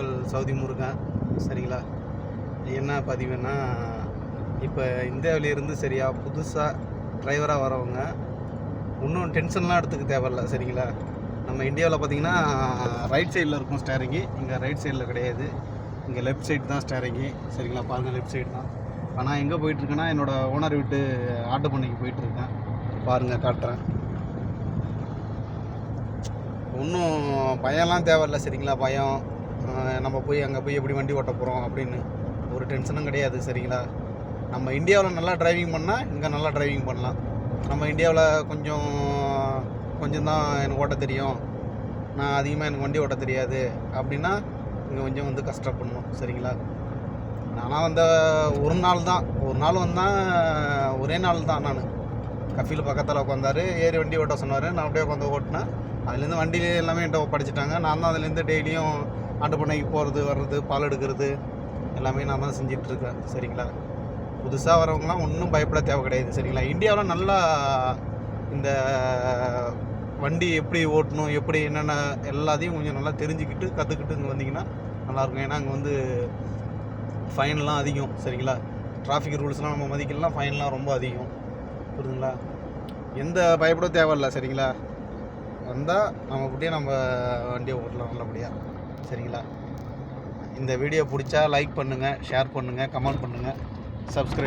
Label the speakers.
Speaker 1: உங்கள் சவுதி முருகன் சரிங்களா? என்ன பதிவுன்னா இப்போ இந்தியாவிலேருந்து சரியா புதுசாக டிரைவராக வரவங்க இன்னும் டென்ஷன்லாம் எடுத்துக்க தேவையில்ல சரிங்களா? நம்ம இந்தியாவில் பார்த்தீங்கன்னா ரைட் சைடில் இருக்கும் ஸ்டேரிங்கு இங்கே ரைட் சைடில் கிடையாது. இங்கே லெஃப்ட் சைடு தான் ஸ்டேரிங்கு சரிங்களா? பாருங்கள் லெஃப்ட் சைடு தான். ஆனால் எங்கே போயிட்டுருக்கேன்னா என்னோடய ஓனர் விட்டு ஆட்டோ பண்ணிக்கு போயிட்டுருக்கேன். பாருங்கள் காட்டுறேன். ஒன்றும் பயம்லாம் தேவையில்ல சரிங்களா? பயம். நம்ம போய் அங்கே போய் எப்படி வண்டி ஓட்ட போகிறோம் அப்படின்னு ஒரு டென்ஷனும் கிடையாது சரிங்களா? நம்ம இந்தியாவில் நல்லா டிரைவிங் பண்ணால் இங்கே நல்லா டிரைவிங் பண்ணலாம். நம்ம இந்தியாவில் கொஞ்சம் கொஞ்சம் தான் எனக்கு ஓட்ட தெரியும். நான் அதிகமாக எனக்கு வண்டி ஓட்ட தெரியாது. அப்படின்னா இங்கே கொஞ்சம் வந்து கஷ்டப்படணும் சரிங்களா? நானாக வந்த ஒரு நாள் தான் ஒரு நாள் வந்தால் ஒரே நாள் தான் நான். கஃபீல் பக்கத்தில் உட்காந்தாரு ஏறி வண்டி ஓட்ட சொன்னார். நான் அப்படியே உட்காந்து ஓட்டினேன். அதுலேருந்து வண்டியிலே எல்லாமே என்கிட்ட படிச்சுட்டாங்க நான் தான் அதுலேருந்து டெய்லியும் ஆட்டு பண்ணைக்கு போகிறது வர்றது பால் எடுக்கிறது எல்லாமே நான் தான் செஞ்சிட்ருக்கேன். சரிங்களா? புதுசாக வரவங்களாம் ஒன்றும் பயப்பட தேவை கிடையாது. சரிங்களா? இந்தியாவில் நல்லா இந்த வண்டி எப்படி ஓட்டணும் எப்படி என்னென்ன எல்லாத்தையும் கொஞ்சம் நல்லா தெரிஞ்சுக்கிட்டு கற்றுக்கிட்டு இங்கே வந்தீங்கன்னா நல்லாயிருக்கும். ஏன்னா அங்கே வந்து ஃபைன்லாம் அதிகம். சரிங்களா? டிராஃபிக் ரூல்ஸ்லாம் நம்ம மதிக்கலாம் ஃபைன்லாம் ரொம்ப அதிகம். புரியுதுங்களா? எந்த பயப்பட தேவையில்லை சரிங்களா? வந்தால் நம்ம அப்படியே நம்ம வண்டியை ஓட்டலாம் நல்லபடியாக சரிங்களா? இந்த வீடியோ பிடிச்சா லைக் பண்ணுங்கள் ஷேர் பண்ணுங்கள் கமெண்ட் பண்ணுங்கள் சப்ஸ்கிரைப்